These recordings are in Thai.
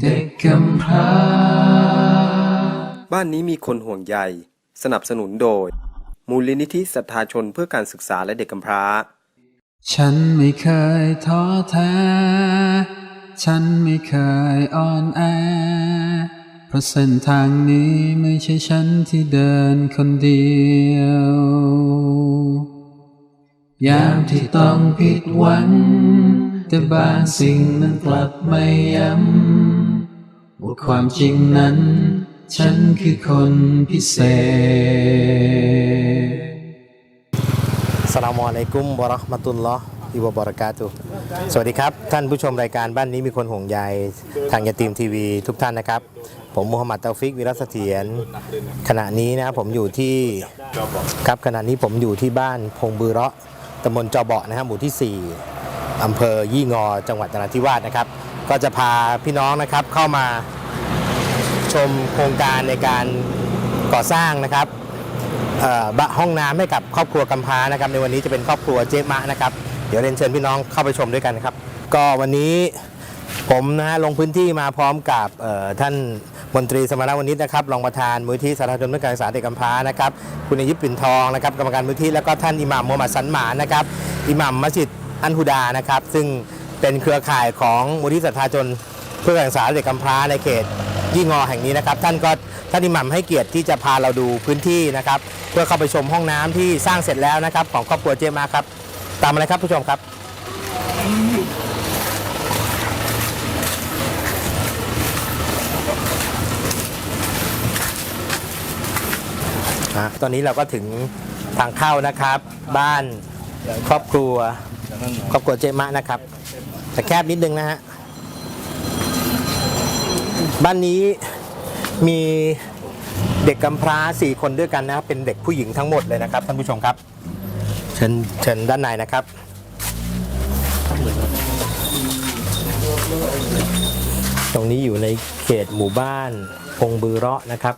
เด็กกำพร้า บ้านนี้มีคนห่วงใย สนับสนุนโดย มูลนิธิศรัทธาชนเพื่อการศึกษาและเด็กกำพร้า ฉันไม่เคยท้อแท้ ฉันไม่เคยอ่อนแอ เพราะเส้นทางนี้ไม่ใช่ฉันที่เดินคนเดียว ยามที่ต้องผิดหวัง แต่บางสิ่งนั้นกลับไม่ย้ำ ว่าความจริงนั้น ฉันคือคนพิเศษสลามอะลัยกุมวะเราะมะตุลลอฮ์อิวบราะกาตุสวัสดีครับ ท่านผู้ชมรายการบ้านนี้มีคนห่วงใยทางยาตีมทีวีทุกท่านนะครับ ผมมูฮัมหมัดเตาฟิกวิรัสเถียรขณะนี้นะผมอยู่ที่ครับขณะนี้ผมอยู่ที่บ้านพงบือเราะตำบลจอเบาะนะครับหมู่ที่ 4อำเภอยี่งอจังหวัดนราธิวาสนะครับ ก็จะพาพี่น้องนะครับเข้ามาชมโครงการในการก่อสร้างนะครับบะห้องน้ำให้กับครอบครัวกำพร้านะครับ ในวันนี้จะเป็นครอบครัวเจ๊มะนะครับ เดี๋ยวเรียนเชิญพี่น้องเข้าไปชมด้วยกันครับ ก็วันนี้ผมนะฮะลงพื้นที่มาพร้อมกับท่านมนตรีสมรวณิชนะครับรองประธานมูลที่สาธารณชนเพื่อการศึกษาเด็กกำพร้านะครับคุณยิบปิ่นทองนะครับกรรมการมูลที่แล้วก็ท่านอิหม่ามมูฮัมหมัดสันหมานนะครับอิหม่ามมัสยิดอันฮุดานะครับ ซึ่ง เป็นเครือข่ายของมูลที่สาธาชนเพื่อการศึกษาเด็กกำพร้าในเขตยี่งอแห่งนี้นะครับ ท่านก็ท่านอิหมัมให้เกียรติที่จะพาเราดูพื้นที่นะครับ เพื่อเข้าไปชมห้องน้ำที่สร้างเสร็จแล้วนะครับ ของครอบครัวเจมาครับ ตามมาเลยครับผู้ชมครับ ตอนนี้เราก็ถึงทางเข้านะครับ บ้านครอบครัวครอบครัวเจมะนะครับ แต่แคบนิดนึงนะฮะ บ้านนี้มีเด็กกำพร้าสี่คนด้วยกันนะครับเป็นเด็กผู้หญิงทั้งหมดเลยนะครับท่านผู้ชมครับ เชิญเชิญด้านในนะครับ ตรงนี้อยู่ในเขตหมู่บ้านพงบือเราะนะครับ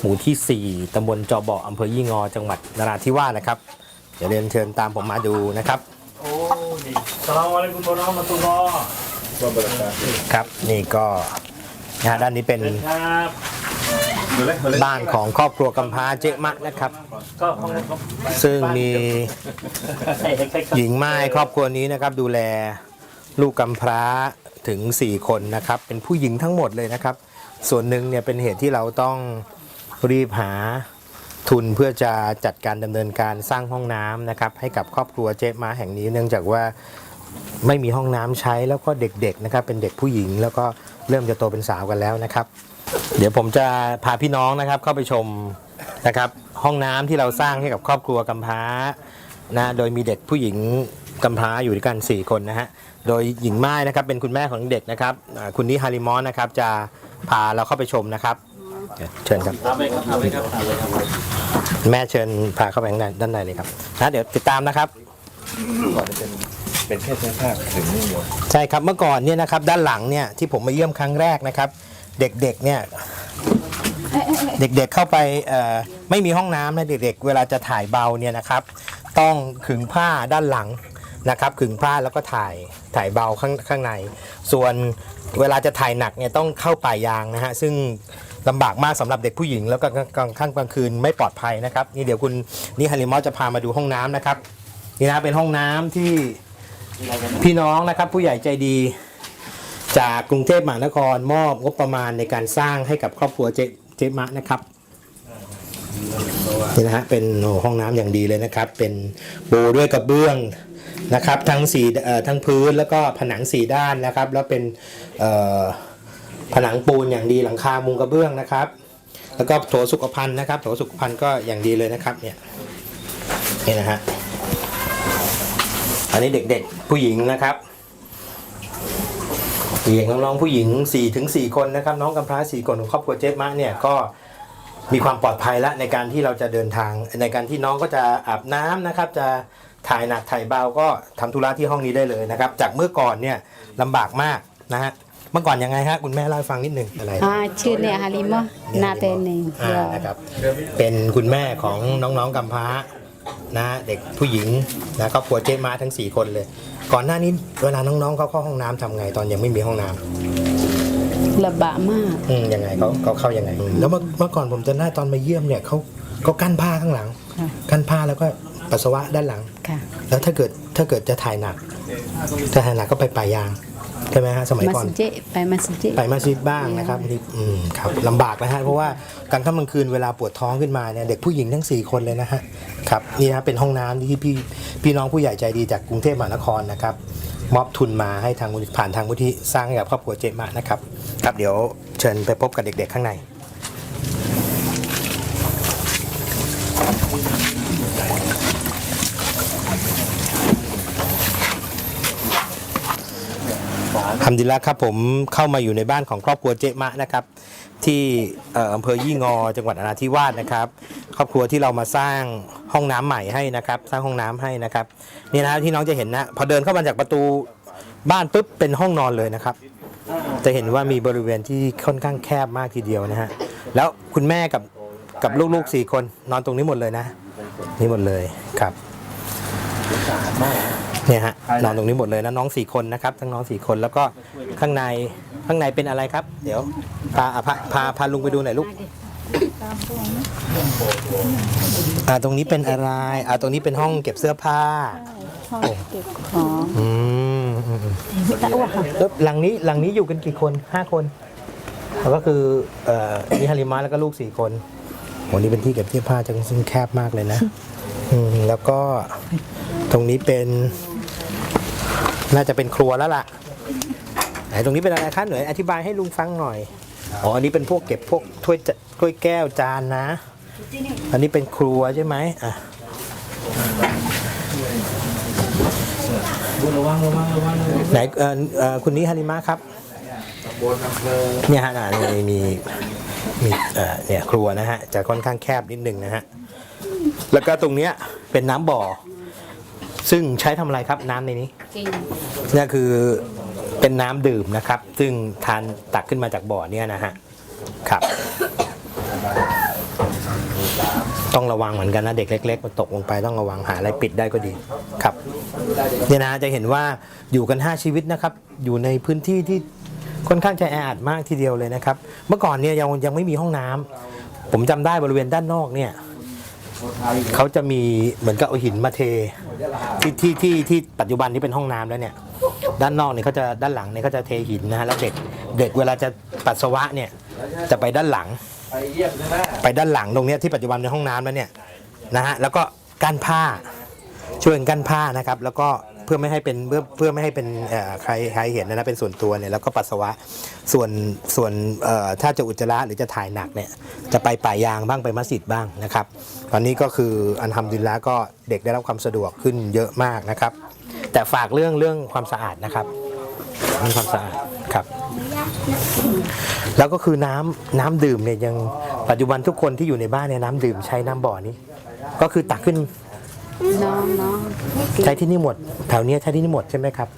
หมู่ที่ 4ตำบลจอบาะอำเภอยี่งอ จังหวัดนราธิวาสนะครับ เดี๋ยวเรียนเชิญตามผมมาดูนะครับ Assalamualaikum warahmatullahi ครับ นี่ก็นะฮะด้านนี้เป็นครับบ้านของครอบครัวกำพร้าเจ๊มะนะครับ ก็ห้องนั้นก็ซึ่งมีใช่ใช่ใช่หญิงไม้ครอบครัวนี้นะครับ ดูแลลูกกำพร้าถึง 4 คนนะครับ เป็นผู้หญิงทั้งหมดเลยนะครับ ส่วนหนึ่งเนี่ยเป็นเหตุที่เราต้องรีบหาทุนเพื่อจะจัดการดำเนินการสร้างห้องน้ำนะครับ ให้กับครอบครัวเจ๊มาแห่งนี้ เนื่องจากว่า ไม่มีห้องน้ำใช้แล้วก็เด็กๆนะครับเป็นเด็กผู้หญิง แล้วก็เริ่มจะโตเป็นสาวกันแล้วนะครับ เดี๋ยวผมจะพาพี่น้องนะครับเข้าไปชมนะครับห้องน้ำที่เราสร้างให้กับครอบครัวกำพร้านะโดยมีเด็กผู้หญิงกำพร้าอยู่ด้วยกัน 4 คนนะฮะโดยหญิงไม้นะครับเป็นคุณแม่ของเด็กนะครับคุณนิฮาริมอนนะครับจะพาเราเข้าไปชมนะครับเชิญครับแม่เชิญพาเข้าไปด้านในเลยครับนะเดี๋ยวติดตามนะครับเป็น แค่เสื้อผ้าถึงนี่หมดใช่ครับเมื่อก่อนเนี่ยนะครับด้านหลังเนี่ยที่ผมมาเยี่ยมครั้งแรกนะครับ เด็กๆเนี่ยเด็กๆเข้าไปไม่มีห้องน้ำนะเด็กๆ เวลาจะถ่ายเบาเนี่ยนะครับ ต้องขึงผ้าด้านหลังนะครับขึงผ้าแล้วก็ถ่ายถ่ายเบาข้างข้างใน ส่วนเวลาจะถ่ายหนักเนี่ยต้องเข้าป่ายางนะฮะซึ่งลำบากมากสำหรับเด็กผู้หญิง แล้วก็กลางค่ำกลางคืนไม่ปลอดภัยนะครับนี่เดี๋ยวคุณนี่ฮาริมอสจะพามาดูห้องน้ำนะครับนี่นะเป็นห้องน้ำที่ พี่น้องนะครับผู้ใหญ่ใจดีจากกรุงเทพมหานครมอบงบประมาณในการสร้างให้กับครอบครัวเจเจมะนะครับนี่นะฮะเป็นห้องน้ำอย่างดีเลยนะครับ เป็นปูด้วยกระเบื้องนะครับ ทั้งสี่ทั้งพื้นแล้วก็ผนังสีด้านนะครับ แล้วเป็นผนังปูนอย่างดีหลังคามุงกระเบื้องนะครับ แล้วก็โถสุขภัณฑ์นะครับโถสุขภัณฑ์ก็อย่างดีเลยนะครับเนี่ยนี่นะฮะ อันนี้เด็กๆผู้หญิงนะครับเด็กน้องๆผู้หญิง4ถึง4คนนะครับ น้องกำพร้า4คนของครอบครัวเจ๊มะเนี่ยก็มีความปลอดภัยแล้วในการที่เราจะเดินทาง ในการที่น้องก็จะอาบน้ำนะครับ จะถ่ายหนักถ่ายเบาก็ทำธุระที่ห้องนี้ได้เลยนะครับ จากเมื่อก่อนเนี่ยลำบากมากนะฮะเมื่อก่อนยังไงฮะคุณแม่เล่าให้ฟังนิดหนึ่งอะไร Ah, ชื่อเนี่ยฮาลิมะนาเตเนงอ่านะครับเป็นคุณแม่ของน้องๆกำพร้า นะเด็กผู้หญิงนะครอบครัวเจ๊มาทั้ง 4 คนเลย ก่อนหน้านี้เวลาน้องๆเขาเข้าห้องน้ำทำไงตอนยังไม่มีห้องน้ำ ลำบากมาก อืมยังไงเขาเขาเข้ายังไง แล้วเมื่อเมื่อก่อนผมจะได้ตอนมาเยี่ยมเนี่ยเขาเขากั้นผ้าข้างหลัง ค่ะ กั้นผ้าแล้วก็ปัสสาวะด้านหลัง ค่ะ แล้วถ้าเกิดถ้าเกิดจะถ่ายหนักจะถ่ายหนักก็ไปป่ายาง ใช่ไหมฮะสมัยมาก่อนสเจไปมาสเจ ไปมัสยิดบ้างนะครับบางทีอืมครับลำบากนะฮะเพราะว่ากลางค่ำกลางคืนเวลาปวดท้องขึ้นมาเนี่ยเด็กผู้หญิงทั้ง 4 คนเลยนะฮะครับนี่นะเป็นห้องน้ำที่พี่พี่น้องผู้ใหญ่ใจดีจากกรุงเทพมหานครนะครับมอบทุนมาให้ทางมูลผ่านทางมูลที่สร้างให้กับครอบครัวเจมะนะครับครับเดี๋ยวเชิญไปพบกับเด็ก ๆ ข้างใน ทำดีแล้วครับผมเข้ามาอยู่ในบ้านของครอบครัวเจ๊มะนะครับ ที่อำเภอยี่งอจังหวัดนราธิวาสนะครับ ครอบครัวที่เรามาสร้างห้องน้ำใหม่ให้นะครับ สร้างห้องน้ำให้นะครับนี่นะที่น้องจะเห็นนะพอเดินเข้ามาจากประตูบ้านปุ๊บเป็นห้องนอนเลยนะครับ จะเห็นว่ามีบริเวณที่ค่อนข้างแคบมากทีเดียวนะฮะแล้วคุณแม่กับกับลูกๆสี่คนนอนตรงนี้หมดเลยนะ นี่หมดเลยครับ เนี่ยฮะนอนตรงนี้หมดเลยนะน้องสี่คนนะครับ ทั้งน้องสี่คนแล้วก็ข้างในข้างในเป็นอะไรครับ เดี๋ยวพาอะพาพาพาลุงไปดูหน่อยลูกอ่าตรงนี้เป็นอะไรอ่าตรงนี้เป็นห้องเก็บเสื้อผ้าเก็บของอืมอืมอืมแล้วหลังนี้หลังนี้อยู่กันกี่คนห้าคนแล้วก็คือเอ่อมีฮาริมาแล้วก็ลูกสี่คนโหนี่เป็นที่เก็บเสื้อผ้าจังซึ่งแคบมากเลยนะ อืมแล้วก็ตรงนี้เป็น น่าจะเป็นครัวแล้วล่ะไหนตรงนี้เป็นอะไรคะหน่วยอธิบายให้ลุงฟังหน่อย อ๋อ อันนี้เป็นพวกเก็บพวกถ้วยถ้วยแก้วจานนะ อันนี้เป็นครัวใช่ไหมอะไหนเอ่อเอ่อคุณนี้ฮาริมะครับเนี่ยฮะมีมีมีเอ่อเนี่ยครัวนะฮะจะค่อนข้างแคบนิดนึงนะฮะ แล้วก็ตรงเนี้ยเป็นน้ำบ่อ ซึ่งใช้ทำอะไรครับน้ำในนี้กินนี่คือเป็นน้ำดื่มนะครับ ซึ่งทานตักขึ้นมาจากบ่อเนี่ยนะฮะครับ ต้องระวังเหมือนกันนะเด็กเล็กๆมันตกลงไปต้องระวังหาอะไรปิดได้ก็ดีครับเนี่ยนะจะเห็นว่าอยู่กัน 5 ชีวิตนะครับ อยู่ในพื้นที่ที่ค่อนข้างจะแออัดมากทีเดียวเลยนะครับ เมื่อก่อนเนี่ยยังยังไม่มีห้องน้ำผมจำได้บริเวณด้านนอกเนี่ย เขาจะมีเหมือนกับเอาหินมาเทที่ที่ที่ที่ปัจจุบันนี้เป็นห้องน้ำแล้วเนี่ย ด้านนอกเนี่ยเขาจะด้านหลังเนี่ยเขาจะเทหินนะฮะแล้วเด็กเด็กเวลาจะปัสสาวะเนี่ยจะไปด้านหลัง ไปด้านหลังตรงเนี้ยที่ปัจจุบันในห้องน้ำแล้วเนี่ยนะฮะแล้วก็กั้นผ้าช่วยกันกั้นผ้านะครับ แล้วก็ พื่อไม่ให้เป็นเพื่อเพื่อไม่ให้เป็นเอ่อใครใครเห็นนะเป็นส่วนตัวเนี่ยแล้วก็ปัสสาวะส่วนส่วนเอ่อถ้าจะอุจจาระหรือจะถ่ายหนักเนี่ยจะไปป่ายางบ้างไปมัสยิดบ้างนะครับ ตอนนี้ก็คืออันทำดินแล้วก็เด็กได้รับความสะดวกขึ้นเยอะมากนะครับ แต่ฝากเรื่องเรื่องความสะอาดนะครับเรื่องความสะอาดครับแล้วก็คือน้ำน้ำดื่มเนี่ยยังปัจจุบันทุกคนที่อยู่ในบ้านเนี่ยน้ำดื่มใช้น้ำบ่อนี้ ก็คือตักขึ้น น้องน้องกินใช้ที่นี่หมด แถวเนี้ยใช้ที่นี่หมดใช่ไหมครับ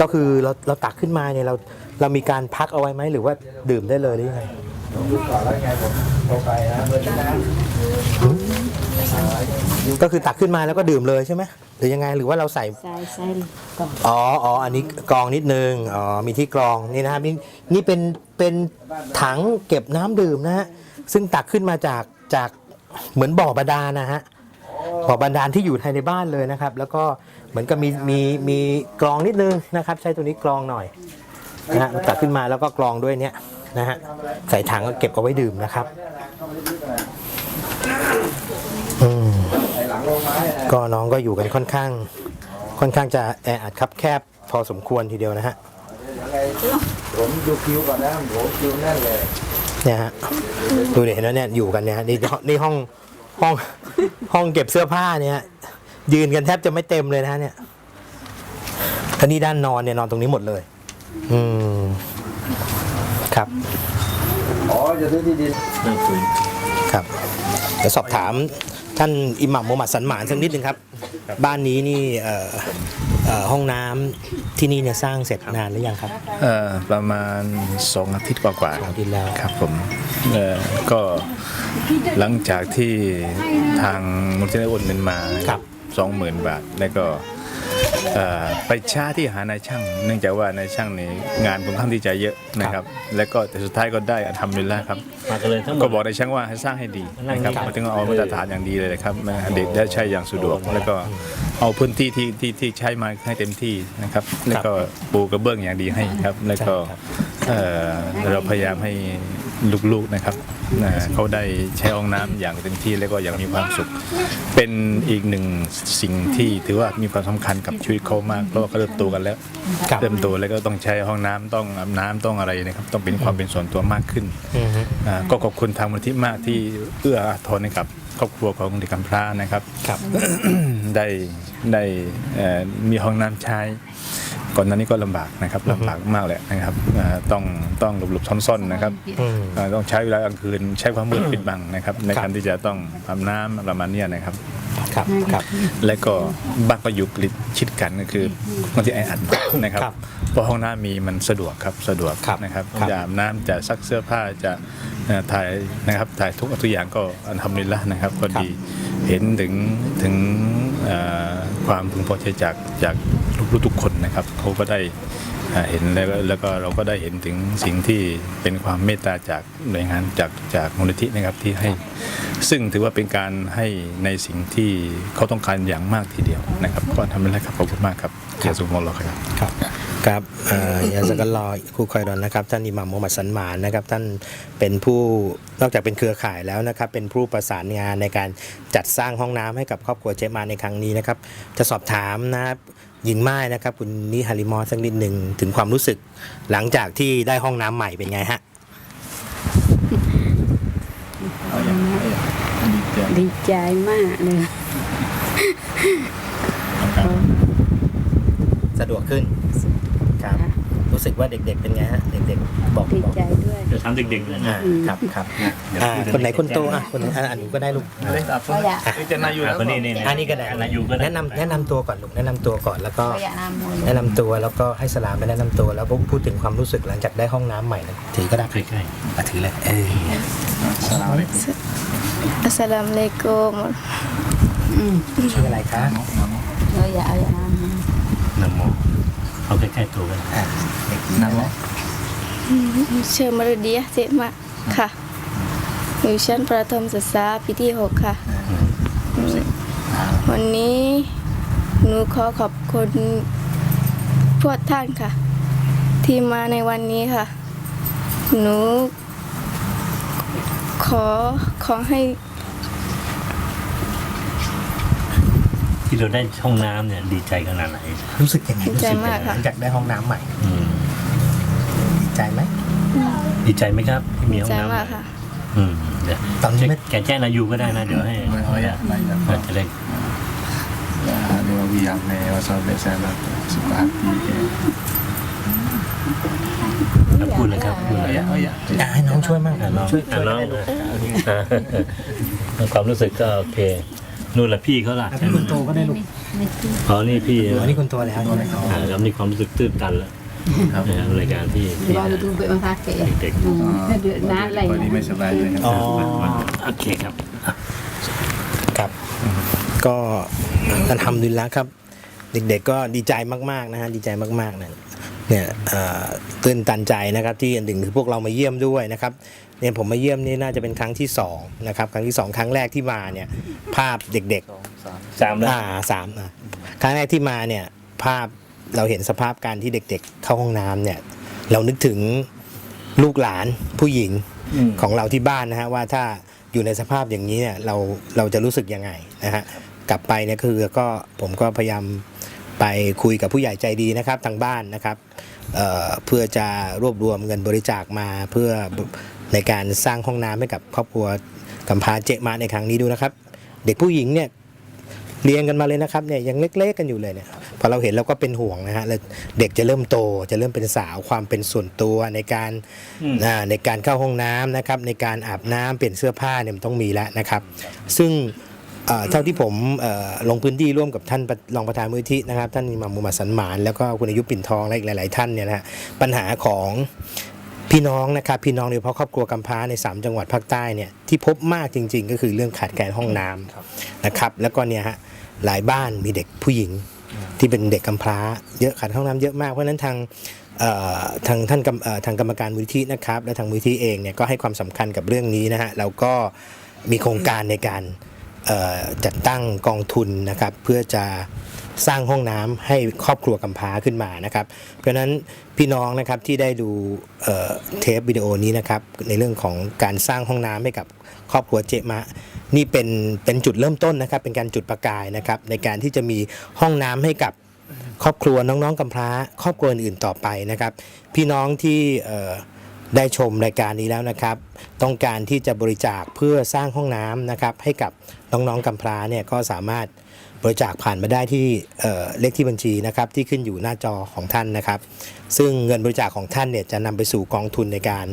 ก็คือเราเราตักขึ้นมาเนี่ยเราเรามีการพักเอาไว้ไหมหรือว่าดื่มได้เลยหรือยังไงหืมก็คือตักขึ้นมาแล้วก็ดื่มเลยใช่ไหมหรือยังไงหรือว่าเราใส่ใส่ใส่ก่อนอ๋ออ๋ออันนี้กรองนิดนึงอ๋อมีที่กรองนี่นะครับนี่นี่เป็นเป็นถังเก็บน้ำดื่มนะฮะซึ่งตักขึ้นมาจากจากเหมือนบ่อบาดาลนะฮะ บ่อบาดาลที่อยู่ภายในบ้านเลยนะครับ แล้วก็เหมือนกับมีมีมีกรองนิดนึงนะครับ ใช้ตัวนี้กรองหน่อยนะฮะตักขึ้นมาแล้วก็กรองด้วยเนี้ยนะฮะใส่ถังก็เก็บเอาไว้ดื่มนะครับอืมก็น้องก็อยู่กันค่อนข้าง ค่อนข้างจะแออัดคับแคบพอสมควรทีเดียวนะฮะผมดูคิวก่อนนะผมคิวแน่นเลยเนี่ยฮะดูเดี๋ยวเห็นแล้วเนี่ยอยู่กันเนี่ยฮะนี่นี่ห้อง ห้องห้องเก็บเสื้อผ้าเนี่ยฮะยืนกันแทบจะไม่เต็มเลยนะฮะเนี่ยท่านี่ด้านนอนเนี่ยนอนตรงนี้หมดเลย อืม ครับ อ๋อ จะซื้อที่ดินครับ เดี๋ยวสอบถาม ท่านอิหมัมโมฮัมหมัดสันหมานสักนิดนึงครับ บ้านนี้นี่เอ่อเอ่อห้องน้ำที่นี่เนี่ยสร้างเสร็จนานหรือยังครับเอ่อประมาณสองอาทิตย์กว่าๆสองครับอาทิตย์แล้ว ครับผมเอ่อก็หลังจากที่ทางมูลนิธิโอนเงินมาครับ สองหมื่นบาท แล้วก็เอ่อ ไปช้าที่หานายช่าง เนื่องจากว่านายช่างในงานค่อนข้างที่จะเยอะนะครับ แล้วก็แต่สุดท้ายก็ได้ทำมิลแล้วครับ มากันเลยทั้งหมก็ด บอกนายช่างว่าให้สร้างให้ดีนะครับนั่งดีหมายถึงว่าเอามาตรฐานอย่างดีเลยนะครับให้เด็กได้ใช้อย่างสะดวก แล้วก็เอาพื้นที่ที่ที่ที่ใช้มาให้เต็มที่นะครับ แล้วก็ปูกระเบื้องอย่างดีให้ครับ แล้วก็เอ่อเราพยายามให้ ลูกๆนะครับเอ่อเขาได้ใช้ห้องน้ำอย่างเต็มที่แล้วก็อย่างมีความสุข เป็นอีกหนึ่งสิ่งที่ถือว่ามีความสำคัญกับชีวิตเขามากเพราะว่าเขาเริ่มโตกันแล้วครับเริ่มโตแล้วก็ต้องใช้ห้องน้ำต้องอาบน้ำต้องอะไรนะครับ ต้องเป็นความเป็นส่วนตัวมากขึ้นอือฮึอ่าก็ขอบคุณทางมูลที่มากที่เอื้ออาทรให้กับ ครอบครัวของเด็กกำพร้านะครับครับ ได้ได้เอ่อมีห้องน้ำใช้ก่อนหน้านี้ก็ลำบากนะครับลำบากมากแหละนะครับอ่าต้องต้องหลบๆซ่อนๆนะครับอืมอ่าต้องใช้เวลากลางคืนใช้ความมืดปิดบังนะครับ ในครับการที่จะต้องอาบน้ำประมาณเนี้ยนะครับ ครับ ครับ และก็บ้านก็อยู่กลิดชิดกันก็คือบางทีแออัดนะครับครับเพราะห้องน้ำมีมันสะดวกครับสะดวกครับนะครับครับจะอาบน้ำจะซักเสื้อผ้าจะเอ่อถ่ายนะครับถ่ายทุกทุกอย่างก็อันทำลิลละนะครับก็ดีเห็นถึงถึงเอ่อความพึงพอใจจากจากลูกๆทุกคนนะครับเขาก็ได้ เห็นแล้วแล้วก็เราก็ได้เห็นถึงสิ่งที่เป็นความเมตตาจากหน่วยงานจากจากมูลนิธินะครับที่ให้ซึ่งถือว่าเป็นการให้ในสิ่งที่เขาต้องการอย่างมากทีเดียวนะครับ ก็ทำได้ครับขอบคุณมากครับเกียรติสุขมงคลครับครับครับยาสกันรอครูคอยรอนนะครับ ท่านอิหมัมมูฮัมหมัดสันมานนะครับ ท่านเป็นผู้นอกจากเป็นเครือข่ายแล้วนะครับ เป็นผู้ประสานงานในการจัดสร้างห้องน้ำให้กับครอบครัวเจมาในครั้งนี้นะครับ จะสอบถามนะครับ ยินไม้นะครับ คุณนิฮาริมอสักนิดหนึ่งถึงความรู้สึก หลังจากที่ได้ห้องน้ำใหม่เป็นไงฮะดีใจมากเลยสะดวกขึ้นครับ รู้สึกว่าเด็ก ๆ เป็นไงฮะเด็กๆบอกดีบอกใจด้วย เดี๋ยวถามเด็กๆเลยอ่านะครับครับอ่าคนไหนคนโตอะคนไหนอะอันนี้ก็ได้ลูกก็อยากจะนาอยู่อะแล้วคนนี้นี่อันนี้ก็ได้นายูก็ได้แนะนำแนะนำตัวก่อนลูกแนะนำตัวก่อนแล้วก็ก็ อยากนำมือแนะนำตัวแล้วก็ให้สลามไปแนะนำตัวแล้วพูดถึงความรู้สึกหลังจากได้ห้องน้ำใหม่นะถือก็ได้ใกล้อะถือเลยเอออัสสลามุอะลัยกุมชื่ออะไรคะก็อยากอยากนำมือๆนำโม เอาใกล้ๆตัวกันอะเด็กหญิงนะชื่อมารดียะเจมะค่ะอยู่ชั้นประถมศึกษาปีที่หกค่ะ วันนี้หนูขอขอบคุณพวกท่านค่ะ ที่มาในวันนี้ค่ะ หนูขอขอให้ ที่เราได้ห้องน้ำเนี่ยดีใจขนาดไหน รู้สึกยังไงดีใจมากหค่ะลังจากได้ห้องน้ำใหม่อืมดีใจไหม ดีใจไหมครับที่มีห้องใจน้ำมากค่ะ อืมเดี๋ยวตอนนี้ไม่ แกแจ้งนายูก็ได้นะเดี๋ยวให้อาจจะได้เดี๋ยววิยามในวาซาเบซาลสุขภาพดีแล้วพูดเลยครับพูดเลยอะให้น้องช่วยมากน้องช่วยช่วยน้ได้องไหมลูกความรู้สึกก็โอเค นู่นแหละพี่เขาล่ะอะพี่คนโตก็ได้ลูกอ๋อนี่พี่อ๋อนี่คนโตแล้วใช่ไหมอ๋ออ่าแล้วมีความรู้สึกตื้นตันแล้วครับรายการที่ที่รอดูไปมาพักเกะเด็กเดือดน้ำอะไรวันนี้ไม่สบายเลยครับอ๋อๆโอเคครับครับ ก็อันทำดุลิลละครับ เด็กๆก็ดีใจมากๆนะฮะดีใจมากๆนะ เนี่ยเอ่อตื่นตันใจนะครับที่อันหนึ่งคือพวกเรามาเยี่ยมด้วยนะครับเนี่ยผมมาเยี่ยมนี่น่าจะเป็นครั้งที่สองนะครับครั้งที่สองครั้งแรกที่มาเนี่ยภาพเด็กสามๆแล้วอ่าสามอะครั้งแรกที่มาเนี่ยภาพเราเห็นสภาพการที่เด็ก ๆ เข้าห้องน้ำเนี่ยเรานึกถึงลูกหลานผู้หญิงของเราที่บ้านนะฮะว่าถ้าอยู่ในสภาพอย่างนี้เนี่ยเราเราจะรู้สึกยังไงนะฮะกลับไปเนี่ยคือก็ผมก็พยายาม ไปคุยกับผู้ใหญ่ใจดีนะครับทางบ้านนะครับเอ่อเพื่อจะรวบรวมเงินบริจาคมาเพื่อในการสร้างห้องน้ำให้กับครอบครัวกำพร้าเจมาในครั้งนี้ดูนะครับ เด็กผู้หญิงเนี่ยเรียงกันมาเลยนะครับเนี่ยยังเล็กๆกันอยู่เลยเนี่ยพอเราเห็นเราก็เป็นห่วงนะฮะแล้วเด็กจะเริ่มโตจะเริ่มเป็นสาวความเป็นส่วนตัวในการอ่าในการเข้าห้องน้ำนะครับในการอาบน้ำเปลี่ยนเสื้อผ้าเนี่ยมันต้องมีแล้วนะครับ ซึ่ง เอ่อเท่าที่ผมเอ่อลงพื้นที่ร่วมกับท่านประรองประธานมูลที่นะครับ ท่านอิหมัมมุฮัมมัดสันหมาน แล้วก็คุณอายุปิ่นทองและอีกหลาย ๆ ท่านเนี่ยนะฮะปัญหาของพี่น้องนะครับพี่น้องโดยเฉพาะครอบครัวกำพร้าใน 3 จังหวัดภาคใต้เนี่ยที่พบมากจริง ๆ ก็คือเรื่องขาดแคลนห้องน้ำนะครับ แล้วก็เนี่ยฮะหลายบ้านมีเด็กผู้หญิงที่เป็นเด็กกำพร้า เยอะขาดห้องน้ำเยอะมากเพราะฉะนั้นทางเอ่อทางท่านกำเอ่อทางกรรมการมูลที่นะครับ และทางมูลที่เองเนี่ยก็ให้ความสำคัญกับเรื่องนี้นะฮะแล้วก็มีโครงการในการเอ่อ จัดตั้งกองทุนนะครับ เพื่อจะสร้างห้องน้ำให้ครอบครัวกำพร้าขึ้นมานะครับ เพราะฉะนั้นพี่น้องนะครับที่ได้ดูเเทปวิดีโอนี้นะครับ ในเรื่องของการสร้างห้องน้ำให้กับครอบครัวเจมะนี่เป็นเป็นจุดเริ่มต้นนะครับ เป็นการจุดประกายนะครับ ในการที่จะมีห้องน้ำให้กับครอบครัวน้องๆกำพร้า ครอบครัวอื่นๆต่อไปนะครับ พี่น้องที่ได้ชมรายการนี้แล้วนะครับ ต้องการที่จะบริจาคเพื่อสร้างห้องน้ำนะครับให้กับ น้องๆกำพร้าเนี่ยก็สามารถบริจาคผ่านมาได้ที่เเลขที่บัญชีนะครับที่ขึ้นอยู่หน้าจอของท่านนะครับ ซึ่งเงินบริจาคของท่านเนี่ยจะนำไปสู่กองทุนในการ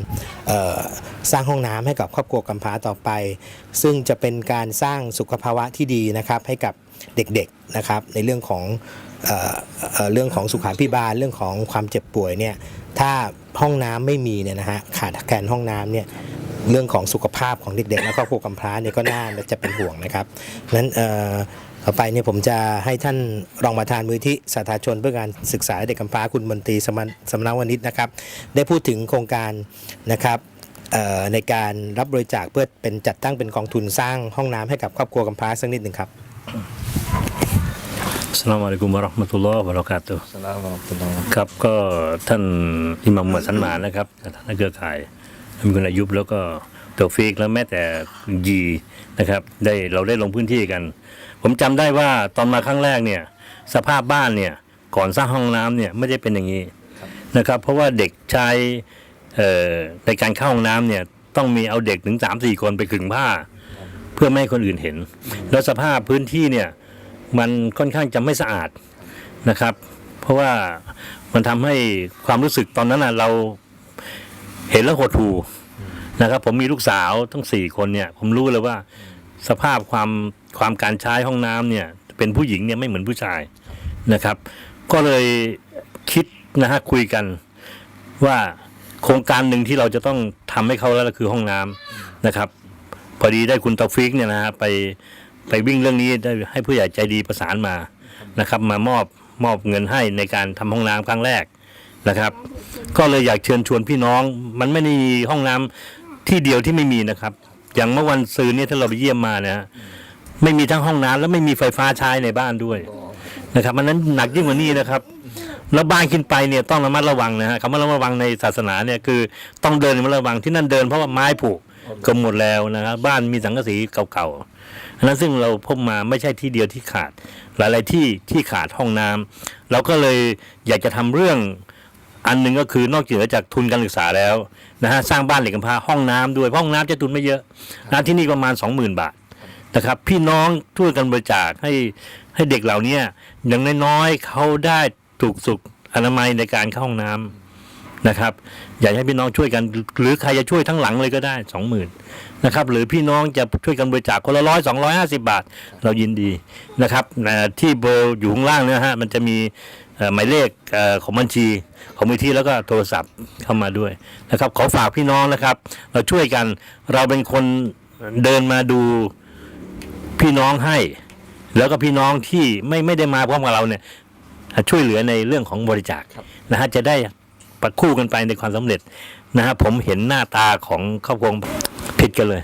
สร้างห้องน้ำให้กับครอบครัวกำพร้าต่อไป ซึ่งจะเป็นการสร้างสุขภาวะที่ดีนะครับให้กับเด็กๆนะครับในเรื่องของเเเรื่องของสุขาพิบาลเรื่องของความเจ็บป่วยเนี่ยถ้าห้องน้ำไม่มีเนี่ยนะฮะขาดแคลนห้องน้ำเนี่ย เรื่องของสุขภาพของเด็กๆและครอบครัวกำพร้าเนี่ยก็น่าจะเป็นห่วงนะครับนั้นเอ่อต่อไปเนี่ยผมจะให้ท่านรองประธานมูลที่สาธารณชนเพื่อการศึกษาเด็กกำพร้าคุณมนตรีสมนสมนวณิชนะครับ ได้พูดถึงโครงการนะครับเอ่อในการรับบริจาคเพื่อเป็นจัดตั้งเป็นกองทุนสร้างห้องน้ำให้กับครอบครัวกำพร้าสักนิดหนึ่งครับอัสสลามุอะลัยกุมวะเราะห์มะตุลลอฮ์วะบะเราะกาตุฮ์สลามอัลลอฮ์ครับก็ท่านอิหมัมหมัดสันหมานนะครับท่านเครือข่าย มีคุณอายุบแล้วก็เตอฟิกแล้วแม้แต่ยีนะครับ ได้เราได้ลงพื้นที่กัน ผมจำได้ว่าตอนมาครั้งแรกเนี่ย สภาพบ้านเนี่ยก่อนสร้างห้องน้ำเนี่ยไม่ได้เป็นอย่างนี้นะครับ เพราะว่าเด็กชายเอ่อในการเข้าห้องน้ำเนี่ยต้องมีเอาเด็กถึงสามสี่คนไปขึงผ้า เพื่อไม่ให้คนอื่นเห็น แล้วสภาพพื้นที่เนี่ยมันค่อนข้างจะไม่สะอาดนะครับ เพราะว่ามันทำให้ความรู้สึกตอนนั้นน่ะเรา เห็นแล้วหดหูนะครับ ผมมีลูกสาวทั้งสี่คนเนี่ย ผมรู้เลยว่า สภาพความความการใช้ห้องน้ำเนี่ย เป็นผู้หญิงเนี่ยไม่เหมือนผู้ชายนะครับ ก็เลยคิดนะฮะคุยกันว่าโครงการหนึ่งที่เราจะต้องทำให้เขาแล้วก็คือห้องน้ำนะครับ พอดีได้คุณตอฟิกเนี่ยนะฮะไปไปวิ่งเรื่องนี้ได้ให้ผู้ใหญ่ใจดีประสานมานะครับ มามอบมอบเงินให้ในการทำห้องน้ำครั้งแรก นะครับ ก็เลยอยากเชิญชวนพี่น้อง มันไม่ได้มีห้องน้ำที่เดียวที่ไม่มีนะครับ อย่างเมื่อวันซืนเนี่ยที่เราไปเยี่ยมมานะไม่มีทั้งห้องน้ำและไม่มีไฟฟ้าใช้ในบ้านด้วยนะครับมันนั้นหนักยิ่งกว่านี้นะครับแล้วบ้านขึ้นไปเนี่ยต้องระมัดระวังนะฮะคำว่าระมัดระวังในศาสนาเนี่ยคือต้องเดินระมัดระวังที่นั่นเดินเพราะว่าไม้ผุก็หมดแล้วนะครับบ้านมีสังกะสีเก่าๆอันนั้นซึ่งเราพบมาไม่ใช่ที่เดียวที่ขาด หลายๆที่ที่ขาดห้องน้ำเราก็เลยอยากจะทำเรื่อง อันหนึ่งก็คือนอกเหนือจากทุนการศึกษาแล้วนะฮะสร้างบ้านเหล็กกำพร้าห้องน้ำด้วยห้องน้ำจะทุนไม่เยอะนะที่นี่ประมาณ 20,000 บาทนะครับ พี่น้องช่วยกันบริจาคให้ให้เด็กเหล่านี้อย่างน้อยๆเขาได้ถูกสุขอนามัยในการเข้าห้องน้ำนะครับ อยากให้พี่น้องช่วยกัน หรือใครจะช่วยทั้งหลังเลยก็ได้สองหมื่นนะครับหรือพี่น้องจะช่วยกันบริจาคคนละร้อยสองร้อยห้าสิบาท เรายินดีนะครับเอ่ที่เบอร์อยู่ข้างล่างเนะฮะมันจะมี หมายเลขเอ่อของบัญชีของมูลที่แล้วก็โทรศัพท์เข้ามาด้วยนะครับ ขอฝากพี่น้องนะครับ เราช่วยกันเราเป็นคนเดินมาดูพี่น้องให้ แล้วก็พี่น้องที่ไม่ไม่ได้มาพร้อมกับเราเนี่ยช่วยเหลือในเรื่องของบริจาคนะฮะจะได้ประคู่กันไปในความสำเร็จนะฮะผมเห็นหน้าตาของครอบครัวผิดกันเลย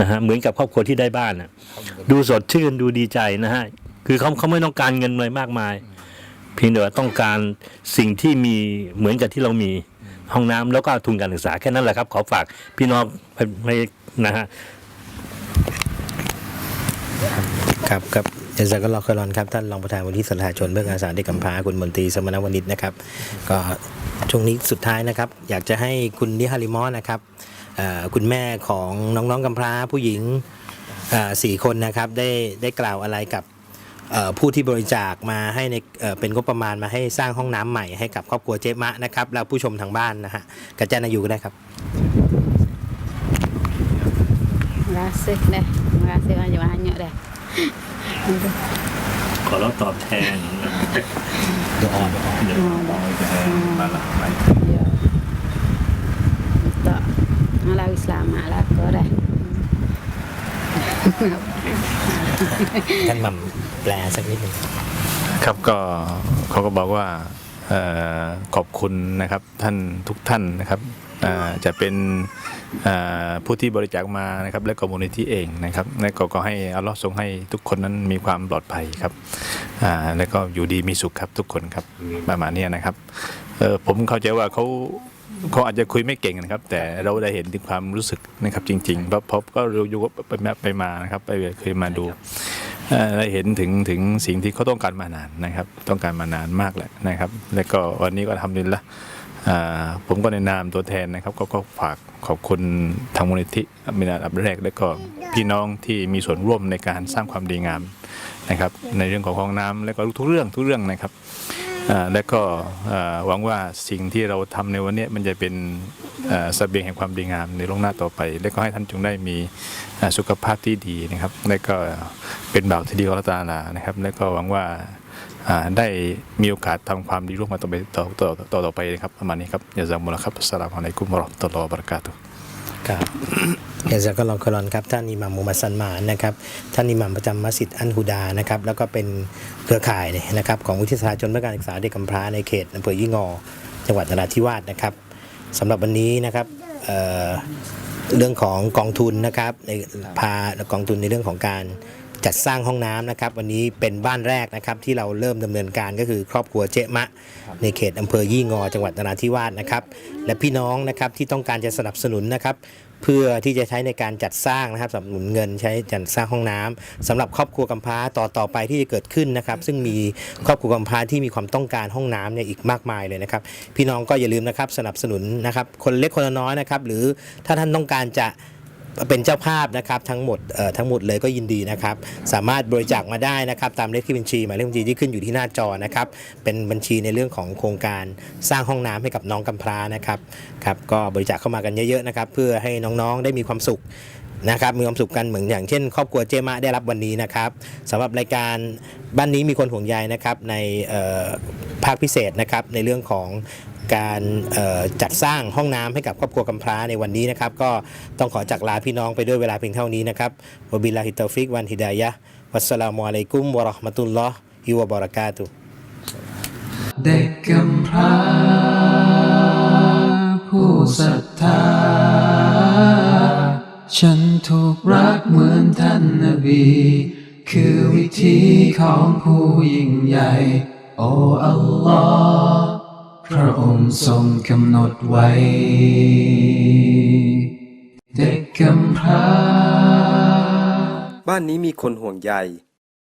นะฮะเหมือนกับครอบครัวที่ได้บ้านนะดูสดชื่นดูดีใจนะฮะคือเขาเขาไม่ต้องการเงินอะไรมากมาย เพียงแต่ว่าต้องการสิ่งที่มีเหมือนกับที่เรามีห้องน้ำแล้วก็ทุนการศึกษาแค่นั้นแหละครับ ขอฝากพี่น้องไปนะฮะครับครับเจสักลอคารอนครับท่านรองประธานมูลที่สาธาชนเพื่อการศึกษาเด็กกำพร้าคุณมนตรีสมณวณิชนะครับ ก็ช่วงนี้สุดท้ายนะครับ อยากจะให้คุณนิฮาริมอนะครับคุณแม่ของน้องๆกำพร้าผู้หญิงสี่คนนะครับ ได้ได้กล่าวอะไรกับ ผู้ที่บริจาคมาให้ในเอ่อเป็นงบประมาณมาให้สร้างห้องน้ำใหม่ให้กับครอบครัวเจ๊มะนะครับแล้วผู้ชมทางบ้านนะฮะกระจายนายูก็ได้ครับ Terima kasih deh. Terima kasih banyak-banyak deh. ขอเราตอบแทนเดี๋ยวอ่อนเดี๋ยว Oh, dah. มาละไป Ya. Tak. Malah selamat lah kau dah. ท่านหม่ำ แปลสักนิดหนึ่งครับก็เขาก็บอกว่าออขอบคุณนะครับท่านทุกท่านนะครับจะเป็นผู้ที่บริจาคมานะครับและก็มูลนิธิเองนะครับและก็ก็ให้อัลลอฮ์ทรงให้ทุกคนนั้นมีความปลอดภัยครับและก็อยู่ดีมีสุขครับทุกคนครับประมาณนี้นะครับผมเข้าใจว่าเขาเขาอาจจะคุยไม่เก่งนะครับ แต่เราได้เห็นถึงความรู้สึกนะครับจริงๆเพราะพราะก็เราอยู่ไปมาไปมานะครับไปเคยมาดู ได้เห็นถึงถึงสิ่งที่เขาต้องการมานานนะครับ ต้องการมานานมากแหละนะครับ แล้วก็วันนี้ก็ทำดีละผมก็ในนามตัวแทนนะครับ ก็ก็ฝากขอบคุณทางมูลนิธิมินาอับแรก แล้วก็พี่น้องที่มีส่วนร่วมในการสร้างความดีงามนะครับ ในเรื่องของห้องน้ำแล้วก็ทุกเรื่องทุกเรื่องนะครับและก็หวังว่าสิ่งที่เราทำในวันนี้มันจะเป็น อ่าเสบียงแห่งความดีงามในโลกหน้าต่อไป และก็ให้ท่านจงได้มีสุขภาพที่ดีนะครับ และก็เป็นบ่าวที่ดีของอัตะอาลานะครับ และก็หวังว่าได้มีโอกาสทำความดีร่วมกันต่อไปต่อต่อต่อต่อไปนะครับประมาณนี้ครับยาซามุลลอฮ์ครับสลามอะลัยกุมราะห์มะตุลอบราะกาตุครับเฮซาก็ลองคลอนครับท่านอิหมัมมูมหมัดซันมานนะครับท่านอิหมัมประจำมัสยิดอันฮุดานะครับแล้วก็เป็นเครือข่ายเนี่ยนะครับของวิทยาชนเพื่อการศึกษาเด็กกำพร้าในเขตอำเภอยี่งอ จังหวัดนราธิวาสนะครับ สำหรับวันนี้นะครับเเรื่องของกองทุนนะครับในพากองทุนในเรื่องของการจัดสร้างห้องน้ำนะครับ วันนี้เป็นบ้านแรกนะครับ ที่เราเริ่มดำเนินการก็คือครอบครัวเจ๊มะ ในเขตอำเภอยี่งอ จังหวัดนราธิวาสนะครับ และพี่น้องนะครับที่ต้องการจะสนับสนุนนะครับ เพื่อที่จะใช้ในการจัดสร้างนะครับสนับสนุนเงินใช้จัดสร้างห้องน้ำสำหรับครอบครัวกำพร้าต่อต่อไปที่จะเกิดขึ้นนะครับ ซึ่งมีครอบครัวกำพร้าที่มีความต้องการห้องน้ำเนี่ยอีกมากมายเลยนะครับ พี่น้องก็อย่าลืมนะครับสนับสนุนนะครับคนเล็กคนน้อยนะครับหรือถ้าท่านต้องการจะ เป็นเจ้าภาพนะครับทั้งหมดทั้งหมดเลยก็ยินดีนะครับ สามารถบริจาคมาได้นะครับ ตามเลขที่บัญชีหมายเลขบัญชีที่ขึ้นอยู่ที่หน้าจอนะครับ เป็นบัญชีในเรื่องของโครงการสร้างห้องน้ำให้กับน้องกำพร้านะครับครับก็บริจาคเข้ามากันเยอะๆนะครับ เพื่อให้น้องๆได้มีความสุขนะครับมีความสุขกันเหมือนอย่างเช่น ครอบครัวเจมะได้รับวันนี้นะครับสำหรับรายการบ้านนี้มีคนห่วงใยนะครับในภาคพิเศษนะครับในเรื่องของ การจัดสร้างห้องน้ำให้กับครอบครัวกำพร้าในวันนี้นะครับ ก็ต้องขอจากลาพี่น้องไปด้วยเวลาเพียงเท่านี้นะครับวบิลลาฮิตตอฟิกวันฮิดายะวัสสลามุอะลัยกุมวะราะห์มะตุลลอฮิวะบะเราะกาตุเด็กกำพร้าผู้ศรัทธา ฉันถูกรักเหมือนท่านนบี คือวิธีของผู้ยิ่งใหญ่ โอ้อัลลอฮ์ พระองค์ทรงกำหนดไว้ เด็กกำพร้า บ้านนี้มีคนห่วงใย